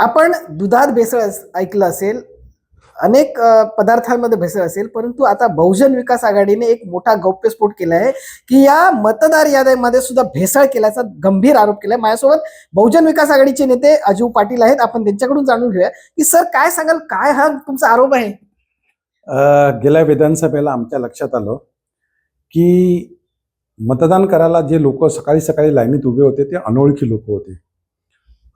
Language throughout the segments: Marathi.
आपण दुधात भेसळ अस- ऐकलं असेल अनेक पदार्थांमध्ये भेसळ असेल परंतु आता बहुजन विकास आघाडीने एक मोठा गौप्यस्फोट केला आहे की या मतदार याद्यांमध्ये सुद्धा भेसळ केल्याचा गंभीर आरोप केलाय. माझ्यासोबत बहुजन विकास आघाडीचे नेते अजीव पाटील आहेत. आपण त्यांच्याकडून जाणून घेऊया की सर काय सांगाल? काय हा तुमचा आरोप आहे? गेल्या विधानसभेला आमच्या लक्षात आलं की मतदान करायला जे लोक सकाळी सकाळी लाईनीत उभे होते ते अनोळखी लोक होते.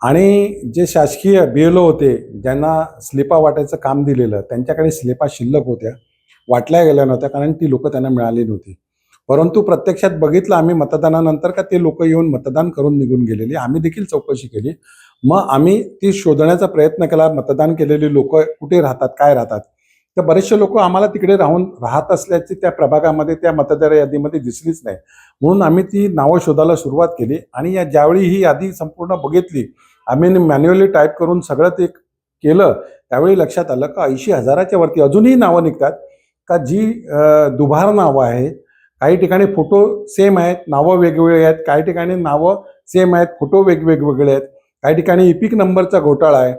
आणि जे शासकीय बी एल ओ होते ज्यांना स्लिपा वाटायचं काम दिलेलं त्यांच्याकडे स्लिपा शिल्लक होत्या वाटल्या गेल्या नव्हत्या कारण ती लोकं त्यांना मिळाली नव्हती. परंतु प्रत्यक्षात बघितलं आम्ही मतदानानंतर का ते लोक येऊन मतदान करून निघून गेलेली आम्ही देखील चौकशी केली. मग आम्ही ती शोधण्याचा प्रयत्न केला मतदान केलेली लोक कुठे राहतात काय राहतात. तर बरेचसे लोक आम्हाला तिकडे राहून राहत असल्याची त्या प्रभागामध्ये त्या मतदार यादीमध्ये दिसलीच नाही. म्हणून आम्ही ती नावं शोधायला सुरुवात केली आणि या ज्यावेळी ही यादी संपूर्ण बघितली आम्ही मॅन्युअली टाईप करून सगळं ते केलं त्यावेळी लक्षात आलं का ऐंशी हजाराच्या वरती अजूनही नावं निघतात. का जी दुभार नावं आहेत काही ठिकाणी फोटो सेम आहेत नावं वेगवेगळे आहेत काही ठिकाणी नावं सेम आहेत फोटो वेगवेगवेगळे आहेत काही ठिकाणी इपिक नंबरचा घोटाळा आहे.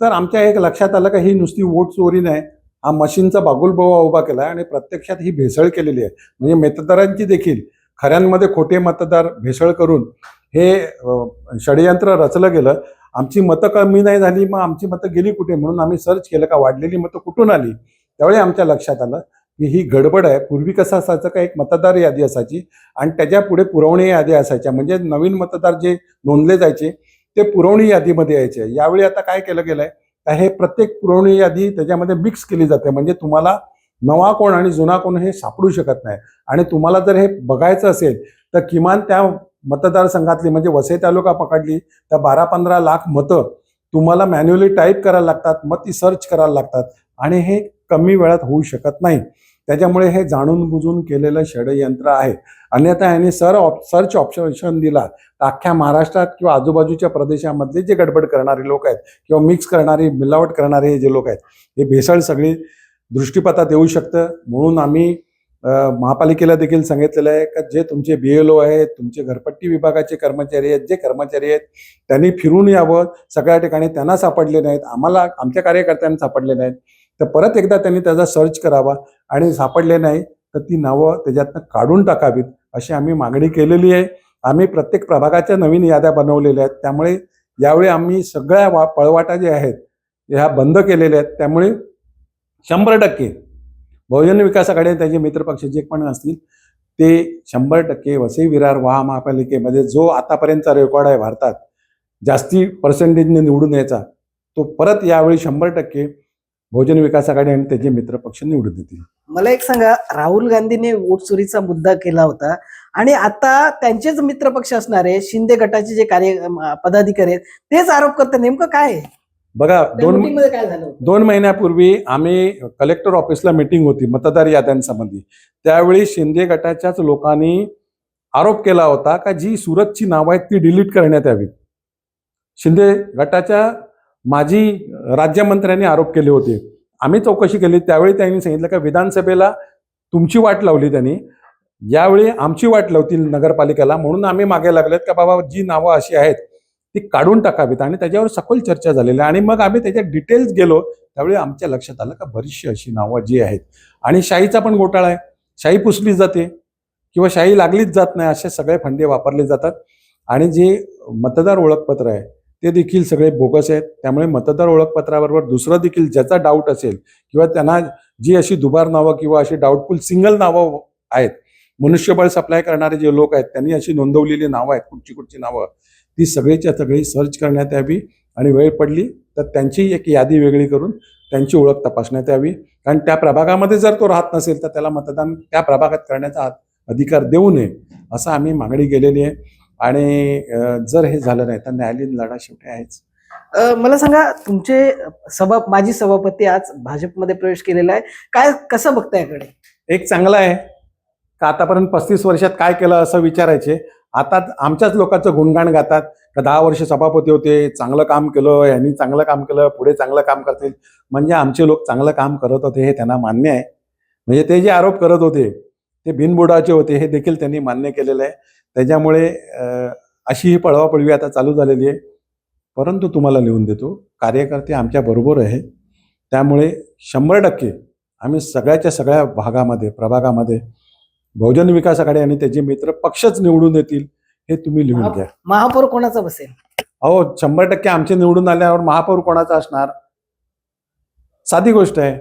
तर आमच्या एक लक्षात आलं का ही नुसती वोट चोरी नाही हा मशीनचा बागुलबोवा उभा केला आहे आणि प्रत्यक्षात ही भेसळ केलेली आहे. म्हणजे मतदारांची देखील खऱ्यांमध्ये खोटे मतदार भेसळ करून हे षडयंत्र रचलं गेलं. आमची मतं कमी नाही झाली? मग आमची मतं गेली कुठे? म्हणून आम्ही सर्च केलं का वाढलेली मतं कुठून आली? त्यावेळी आमच्या लक्षात आलं की ही गडबड आहे. पूर्वी कसं असायचं का एक मतदार यादी असायची आणि त्याच्या पुढे पुरवणी यादी असायच्या. म्हणजे नवीन मतदार जे नोंदले जायचे ते पुरवणी यादीमध्ये यायचे. यावेळी आता काय केलं गेलं आहे का हे प्रत्येक पुरवणी यादी त्याच्यामध्ये मिक्स केली जाते. म्हणजे तुम्हाला नवा कोण आणि जुना कोण हे सापडू शकत नाही. आणि तुम्हाला जर हे बघायचं असेल तर किमान त्या मतदारसंघातली म्हणजे वसई तालुका पकडली तर बारा पंधरा लाख मतं तुम्हाला मॅन्युअली टाईप करायला लागतात मग ती सर्च करायला लागतात आणि हे कमी वेळात होऊ शकत नाही. त्याच्यामुळे हे जाणून बुजून केलेलं षडयंत्र आहे. अन्यथा यांनी सर ऑप सर्च ऑप्शन दिला. तर अख्ख्या महाराष्ट्रात किंवा आजूबाजूच्या प्रदेशामधले जे गडबड करणारे लोक आहेत किंवा मिक्स करणारे मिलावट करणारे हे जे लोक आहेत हे भेसळ सगळी दृष्टीपथात येऊ शकतं. म्हणून आम्ही महापालिकेला देखील सांगितलेलं आहे का जे तुमचे बी एल ओ आहेत तुमचे घरपट्टी विभागाचे कर्मचारी आहेत जे कर्मचारी आहेत त्यांनी फिरून यावं. सगळ्या ठिकाणी त्यांना सापडले नाहीत. आम्हाला आमच्या कार्यकर्त्यांना सापडले नाहीत. तर परत एकदा त्यांनी त्याचा सर्च करावा आणि सापडले नाही तर ती नावं त्याच्यातनं काढून टाकावीत अशी आम्ही मागणी केलेली आहे. आम्ही प्रत्येक प्रभागाच्या नवीन याद्या बनवलेल्या आहेत. त्यामुळे यावेळी आम्ही सगळ्या वा पळवाटा ज्या आहेत ह्या बंद केलेल्या आहेत. त्यामुळे शंभर टक्के बहुजन विकास आघाडी त्याचे मित्रपक्ष जे पण असतील ते शंभर टक्के वसई विरार वहा महापालिकेमध्ये जो आतापर्यंतचा रेकॉर्ड आहे भारतात जास्ती पर्सेंटेजने निवडून यायचा तो परत यावेळी शंभर टक्के बहुजन विकास आघाडी आणि त्याचे मित्रपक्ष निवडून देतील मला एक सांगा राहुल गांधीने वोट चोरीचा मुद्दा केला होता आणि आता त्यांचेच मित्रपक्ष असणारे शिंदे गटाचे जे कार्य पदाधिकारी आहेत तेच आरोप करतात नेमकं काय आहे? बघा दोन meeting मध्ये काय झालं होतं? दोन महिन्यापूर्वी आम्ही कलेक्टर ऑफिसला मिटिंग होती मतदार याद्यांसंबंधी. त्यावेळी शिंदे गटाच्याच लोकांनी आरोप केला होता का जी सुरतची नावं आहेत ती डिलीट करण्यात यावीत शिंदे गटाच्या माजी राज्यमंत्र्यांनी आरोप केले होते. आम्ही चौकशी केली त्यावेळी त्यांनी सांगितलं का विधानसभेला तुमची वाट लावली त्यांनी. यावेळी आमची वाट लावतील नगरपालिकेला म्हणून आम्ही मागे लागलेत का बाबा जी नावं अशी आहेत ती काढून टाकावीत आणि त्याच्यावर सखोल चर्चा झालेली आहे. आणि मग आम्ही त्याच्यात डिटेल्स गेलो त्यावेळी आमच्या लक्षात आलं का बरीचशी अशी नावं जी आहेत. आणि शाहीचा पण घोटाळा आहे. शाही पुसली जाते किंवा शाही लागलीच जात नाही असे सगळे फंडे वापरले जातात. आणि जे मतदार ओळखपत्र आहे ते देखील सगळे बोगस आहेत. त्यामुळे मतदार ओळखपत्राबरोबर दुसरं देखील ज्याचा डाऊट असेल किंवा त्यांना जी अशी दुबार नावं किंवा अशी डाऊटफुल सिंगल नावं आहेत मनुष्यबळ सप्लाय करणारे जे लोक आहेत त्यांनी अशी नोंदवलेली नावं आहेत कुठची कुठची नावं. ती सगळीच्या सगळी सर्च करण्यात यावी आणि वेळ पडली तर त्यांची एक यादी वेगळी करून त्यांची ओळख तपासण्यात यावी. कारण त्या प्रभागामध्ये जर तो राहत नसेल तर त्याला मतदान त्या प्रभागात करण्याचा अधिकार देऊ नये असं आम्ही मागणी केलेली आहे. आणि जर हे झालं नाही तर न्यायालयीन लढा शेवटी आहेच. मला सांगा तुमचे सभा माजी सभापती आज भाजपमध्ये प्रवेश केलेला आहे. काय कसं बघताय याकडे? एक चांगलं आहे. का आतापर्यंत पस्तीस वर्षात काय केलं असं विचारायचे. आता आमच्याच लोकांचं गुणगाण गातात. का दहा वर्ष सभापती होते चांगलं काम केलं यांनी चांगलं काम केलं पुढे चांगलं काम करतील. म्हणजे आमचे लोक चांगलं काम करत होते हे त्यांना मान्य आहे. म्हणजे ते जे आरोप करत होते ते बिनबुडाचे होते हे देखील त्यांनी मान्य केलेलं आहे. त्याच्यामुळे अशी ही पळवापळवी आता चालू झालेली आहे. परंतु तुम्हाला लिहून देतो कार्यकर्ते आमच्या बरोबर आहे. त्यामुळे शंभर टक्के आम्ही सगळ्याच्या सगळ्या भागामध्ये प्रभागामध्ये बहुजन विकास आघाडी आणि त्याचे मित्र पक्षच निवडून देतील हे तुम्ही लिहून घ्या. महापौर कोणाचा बसेल? अहो शंभर टक्के आमचे निवडून आल्यावर महापौर कोणाचा असणार? साधी गोष्ट आहे.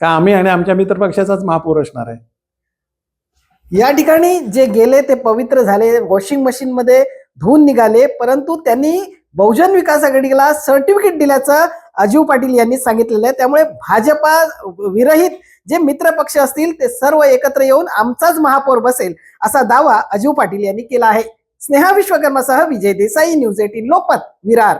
का आम्ही आणि आमच्या मित्र पक्षाचाच महापौर असणार आहे? या ठिकाणी जे गेले ते पवित्र झाले वॉशिंग मशीन मध्ये धुवून निघाले परंतु त्यांनी बहुजन विकास आघाडीला सर्टिफिकेट दिल्याचं अजीव पाटील यांनी सांगितलेलं आहे. त्यामुळे भाजपा विरहित जे मित्र पक्ष असतील ते सर्व एकत्र येऊन आमचाच महापौर बसेल असा दावा अजीव पाटील यांनी केला आहे. स्नेहा विश्वकर्मासह विजय देसाई न्यूज एटीन लोकमत विरार.